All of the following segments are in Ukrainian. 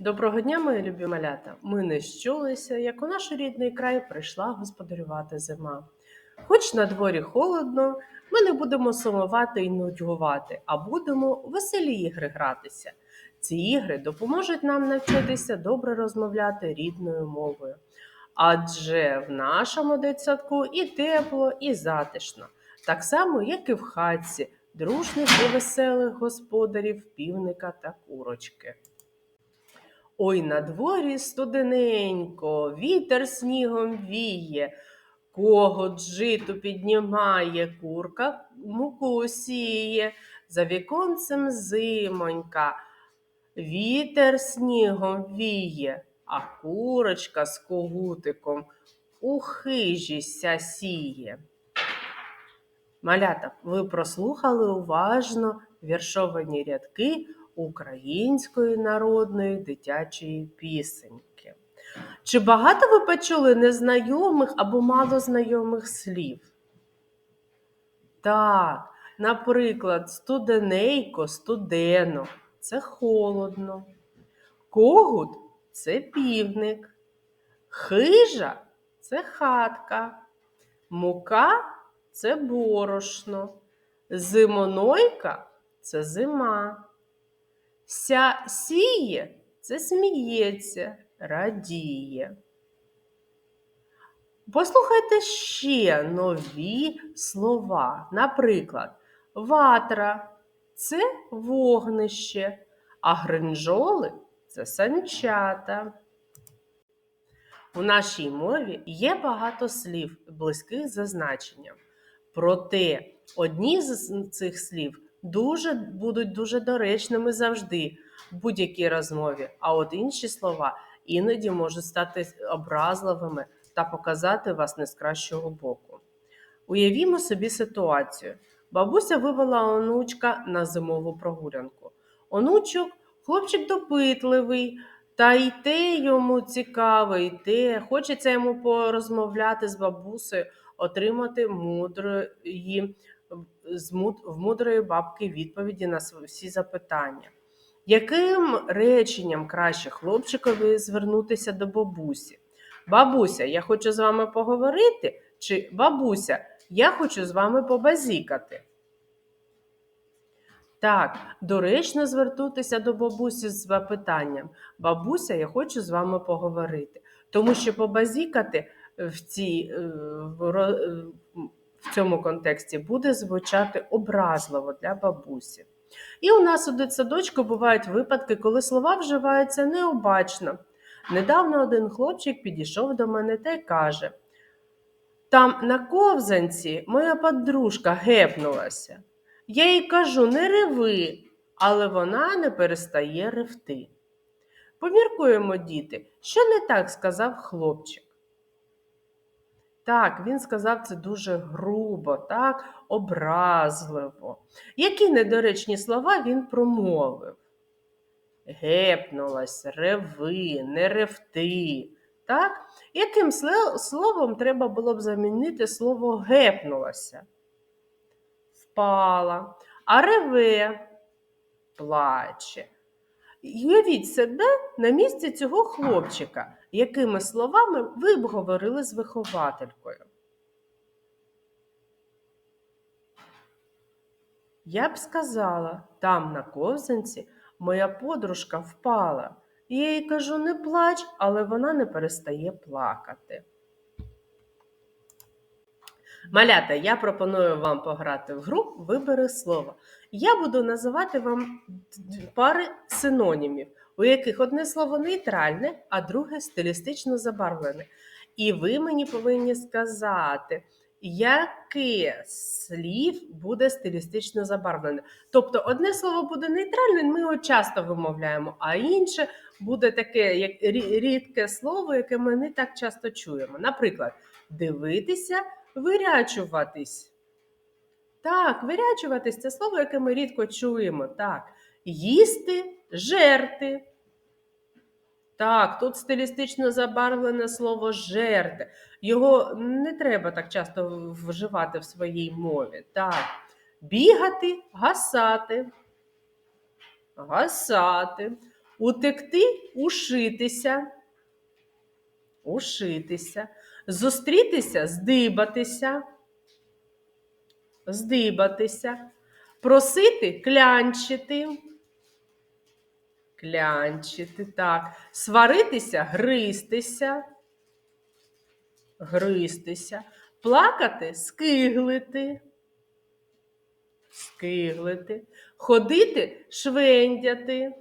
Доброго дня, мої любі малята! Ми не щулися, як у наш рідний край прийшла господарювати зима. Хоч на дворі холодно, ми не будемо сумувати і нудьгувати, а будемо веселі ігри гратися. Ці ігри допоможуть нам навчитися добре розмовляти рідною мовою. Адже в нашому дитсадку і тепло, і затишно, так само, як і в хатці, дружних і веселих господарів, півника та курочки. Ой, на дворі студененько, вітер снігом віє, когот житу піднімає, курка муку сіє, за віконцем зимонька, вітер снігом віє, а курочка з когутиком у хижі ся сіє. Малята, ви прослухали уважно віршовані рядки української народної дитячої пісеньки. Чи багато ви почули незнайомих або малознайомих слів? Так, наприклад, студенейко, студено це холодно. Когут це півник. Хижа це хатка. Мука це борошно. Зимонойка це зима. Ся сіє це сміється, радіє. Послухайте ще нові слова. Наприклад, ватра це вогнище, а гринжоли це санчата. У нашій мові є багато слів, близьких за значенням. Проте одні з цих слів дуже будуть дуже доречними завжди в будь-якій розмові, а от інші слова іноді можуть стати образливими та показати вас не з кращого боку. Уявімо собі ситуацію. Бабуся вивела онучка на зимову прогулянку. Онучок хлопчик допитливий, та й те йому цікаво, і те, хочеться йому порозмовляти з бабусею, отримати мудрої в мудрої бабки відповіді на всі запитання. Яким реченням краще хлопчикові звернутися до бабусі? Бабуся, я хочу з вами поговорити, чи бабуся, я хочу з вами побазікати. Так, доречно звернутися до бабусі з запитанням. Бабуся, я хочу з вами поговорити. Тому що побазікати в, цій, е, в, е, в цьому контексті буде звучати образливо для бабусі. І у нас у дитсадочку бувають випадки, коли слова вживаються необачно. Недавно один хлопчик підійшов до мене та й каже: Там на ковзанці моя подружка гепнулася. Я їй кажу, не реви, але вона не перестає ревти. Поміркуємо, діти, що не так сказав хлопчик. Так, він сказав це дуже грубо, так, образливо. Які недоречні слова він промовив? Гепнулась, реви, не ревти. Так? Яким словом треба було б замінити слово гепнулася? Впала, а реве плаче. Уявіть себе на місці цього хлопчика, якими словами ви б говорили з вихователькою. Я б сказала, там на ковзанці моя подружка впала. Я їй кажу, не плач, але вона не перестає плакати. Малята, я пропоную вам пограти в гру Вибери слово. Я буду називати вам пари синонімів, у яких одне слово нейтральне, а друге стилістично забарвлене. І ви мені повинні сказати, яке слів буде стилістично забарвлене. Тобто одне слово буде нейтральне, ми його часто вимовляємо, а інше буде таке як рідке слово, яке ми не так часто чуємо. Наприклад, дивитися, вирячуватись. Так, вирячуватись це слово, яке ми рідко чуємо. Так. Їсти, жерти. Так, тут стилістично забарвлене слово жерти. Його не треба так часто вживати в своїй мові. Так. Бігати, гасати. Гасати. Утекти ушитися. Ушитися. Зустрітися здибатися. Здибатися. Просити клянчити. Клянчити, так. Сваритися, гристися. Гристися. Плакати, скиглити. Скиглити. Ходити, швендяти.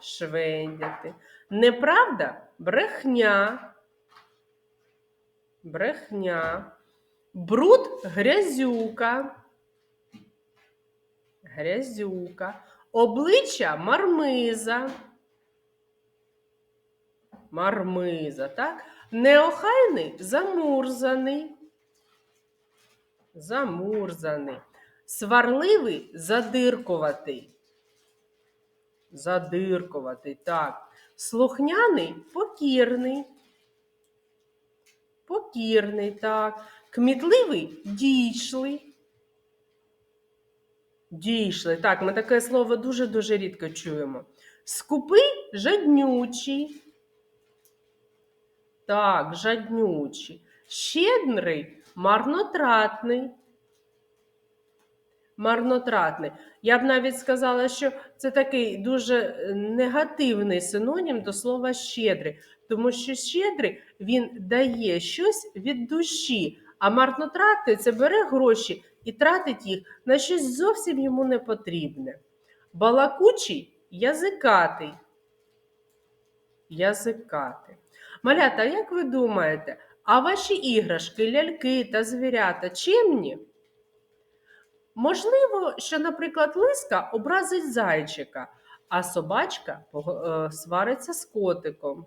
Швендяти. Неправда брехня. Брехня. Бруд грязюка. Грязюка. Обличчя мармиза. Мармиза, так? Неохайний замурзаний. Замурзаний. Сварливий задиркуватий. Задиркуватий, так. Слухняний покірний. Покірний, так. Кмітливий дійшлий. Дійшли. Так, ми таке слово дуже-дуже рідко чуємо. Скупий жаднючий. Так, жаднючий. Щедрий, марнотратний. Марнотратний. Я б навіть сказала, що це такий дуже е, негативний синонім до слова щедрий, тому що щедрий він дає щось від душі, а марнотратний це бере гроші і тратить їх на щось зовсім йому не потрібне. Балакучий язикатий. Язикатий. Малята, як ви думаєте, а ваші іграшки, ляльки та звірята чимні? Можливо, що, наприклад, лиска образить зайчика, а собачка е, свариться з котиком.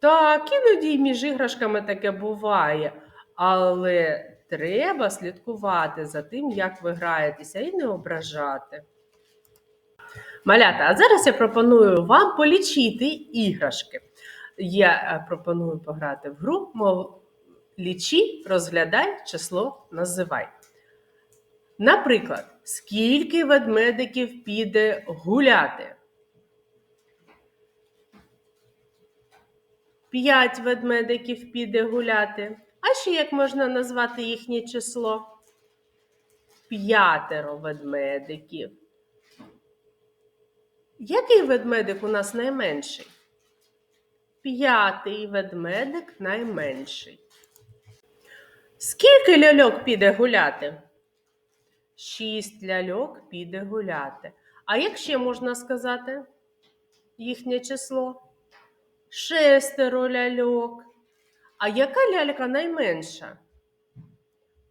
Так, іноді між іграшками таке буває, але треба слідкувати за тим, як ви граєтеся, і не ображати. Малята, а зараз я пропоную вам полічити іграшки. Я е, пропоную пограти в гру, мов лічи, розглядай, число називай. Наприклад, скільки ведмедиків піде гуляти? П'ять ведмедиків піде гуляти. А ще як можна назвати їхнє число? П'ятеро ведмедиків. Який ведмедик у нас найменший? П'ятий ведмедик найменший. Скільки ляльок піде гуляти? Шість ляльок піде гуляти. А як ще можна сказати їхнє число? Шестеро ляльок. А яка лялька найменша?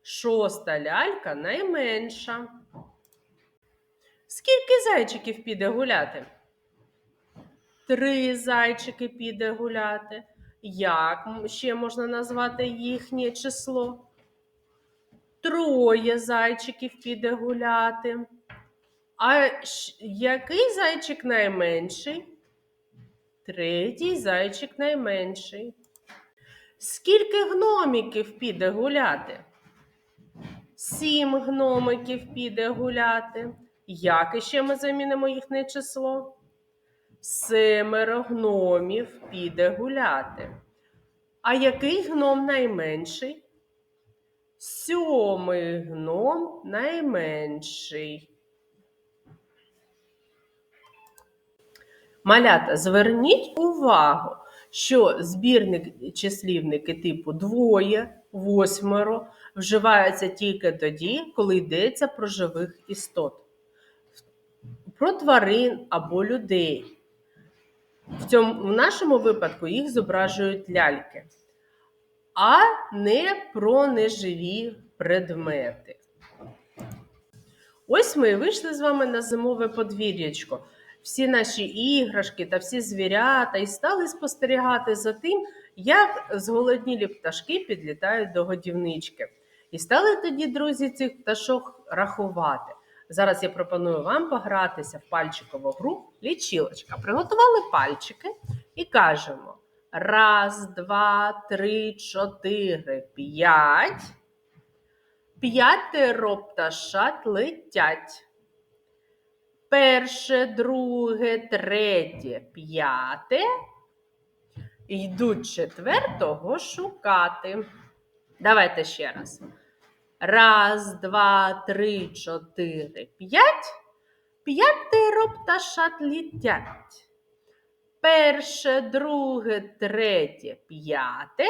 Шоста лялька найменша. Скільки зайчиків піде гуляти? Три зайчики піде гуляти. Як ще можна назвати їхнє число? Троє зайчиків піде гуляти. А який зайчик найменший? Третій зайчик найменший. Скільки гномиків піде гуляти? Сім гномиків піде гуляти. Як іще ми замінимо їхнє число? Семеро гномів піде гуляти. А який гном найменший? Сьомий гном найменший. Малята, зверніть увагу, що збірник числівники типу двоє, восьмеро вживаються тільки тоді, коли йдеться про живих істот, про тварин або людей. В, цьому, в нашому випадку їх зображують ляльки, а не про неживі предмети. Ось ми вийшли з вами на зимове подвір'ячко. Всі наші іграшки та всі звірята і стали спостерігати за тим, як зголоднілі пташки підлітають до годівнички. І стали тоді, друзі, цих пташок рахувати. Зараз я пропоную вам погратися в пальчикову гру лічилочка. Приготували пальчики і кажемо: раз, два, три, чотири, п'ять. П'ятеро пташат летять. Перше, друге, третє, п'яте. Йдуть четвертого шукати. Давайте ще раз. Раз, два, три, чотири, п'ять. П'ятеро пташат літять. Перше, друге, третє, п'яте.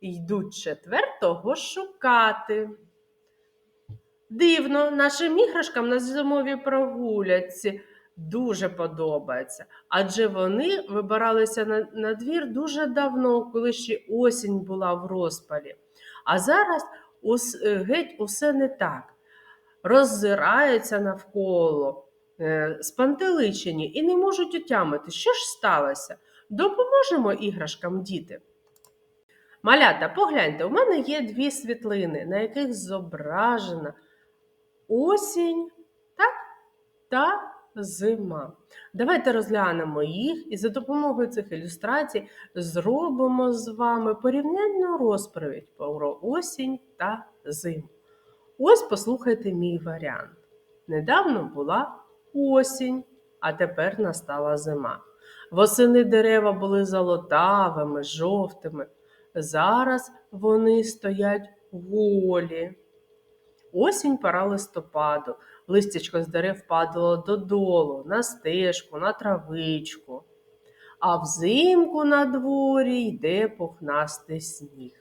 Йдуть четвертого шукати. Дивно, нашим іграшкам на зимовій прогулянці дуже подобається, адже вони вибиралися на, на двір дуже давно, коли ще осінь була в розпалі. А зараз ус, е, геть усе не так. Роззираються навколо, е, спантеличені і не можуть отямити, що ж сталося. Допоможемо іграшкам діти. Малята, погляньте, у мене є дві світлини, на яких зображена осінь так, та зима. Давайте розглянемо їх і за допомогою цих ілюстрацій зробимо з вами порівняльну розповідь про осінь та зиму. Ось послухайте мій варіант. Недавно була осінь, а тепер настала зима. Восени дерева були золотавими, жовтими. Зараз вони стоять голі. Осінь пора листопаду, листячко з дерев падало додолу, на стежку, на травичку. А взимку на дворі йде пухнастий сніг.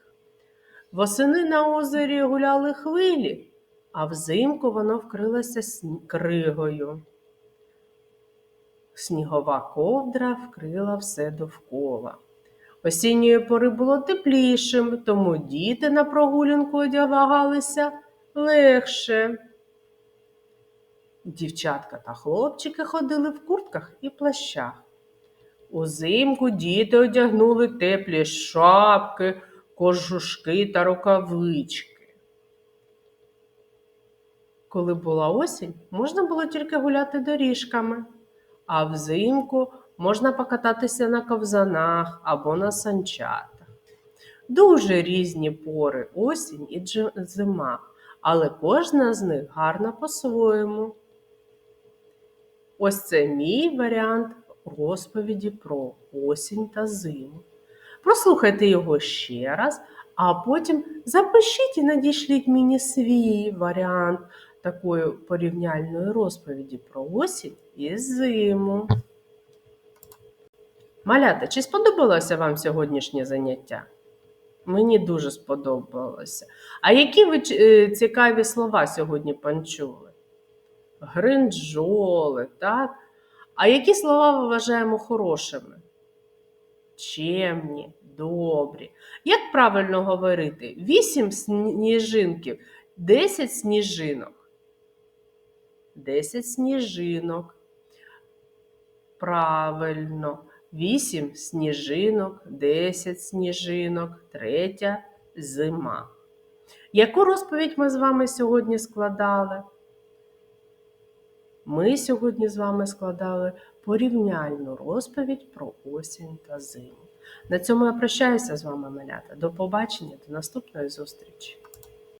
Восени на озері гуляли хвилі, а взимку воно вкрилося сні- кригою. Снігова ковдра вкрила все довкола. Осінньої пори було теплішим, тому діти на прогулянку одягалися легше. Дівчатка та хлопчики ходили в куртках і плащах. Узимку діти одягнули теплі шапки, кожушки та рукавички. Коли була осінь, можна було тільки гуляти доріжками, а взимку можна покататися на ковзанах або на санчатах. Дуже різні пори осінь і зима, але кожна з них гарна по-своєму. Ось це мій варіант розповіді про осінь та зиму. Прослухайте його ще раз, а потім запишіть і надішліть мені свій варіант такої порівняльної розповіді про осінь і зиму. Малята, чи сподобалося вам сьогоднішнє заняття? Мені дуже сподобалося. А які ви е, цікаві слова сьогодні почули? Гринджоли, так? А які слова ми вважаємо хорошими? Чемні, добрі. Як правильно говорити? Вісім сніжинків, десять сніжинок. Десять сніжинок. Правильно. Вісім сніжинок, десять сніжинок, третя зима. Яку розповідь ми з вами сьогодні складали? Ми сьогодні з вами складали порівняльну розповідь про осінь та зиму. На цьому я прощаюся з вами, малята. До побачення, до наступної зустрічі!